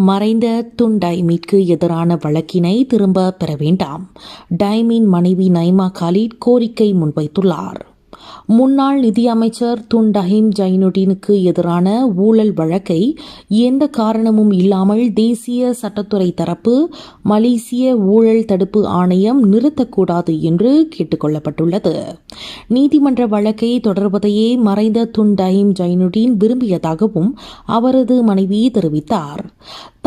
மறைந்த துன் டைமிற்கு எதிரான வழக்கினை திரும்ப பெற வேண்டாம். டைமின் மனைவி நைமா காலிட் கோரிக்கை முன்வைத்துள்ளார். முன்னாள் நிதியமைச்சர் துன் டஹீம் ஜைனுடீனுக்கு எதிரான ஊழல் வழக்கை எந்த காரணமும் இல்லாமல் தேசிய சட்டத்துறை தரப்பு மலேசிய ஊழல் தடுப்பு ஆணையம் நிறுத்தக்கூடாது என்று கேட்டுக்கொள்ளப்பட்டுள்ளது நீதிமன்ற வழக்கை தொடர்வதையே மறைந்த துன் டஹீம் ஜைனுடீன் விரும்பியதாகவும் அவரது மனைவி தெரிவித்தார்.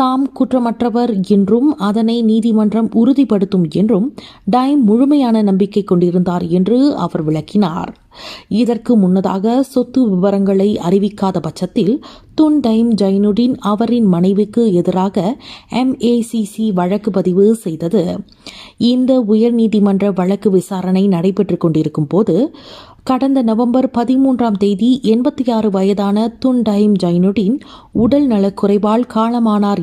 தாம் குற்றமற்றவர் என்றும் அதனை நீதிமன்றம் உறுதிப்படுத்தும் என்றும் டைம் முழுமையான நம்பிக்கை கொண்டிருந்தார் என்று அவர் விளக்கினார். இதற்கு முன்னதாக சொத்து விவரங்களை அறிவிக்காத பட்சத்தில் துன் டைம் ஜைனுடின் அவரின் மனைவிக்கு எதிராக எம்ஏசிசி வழக்கு பதிவு செய்தது. இந்த உயர்நீதிமன்ற வழக்கு விசாரணை நடைபெற்றுக் கொண்டிருக்கும் போது கடந்த நவம்பர் பதிமூன்றாம் தேதி எண்பத்தி ஆறு வயதான துன் டைம் ஜைனுடின் உடல் நலக்குறைவால் காலமானார்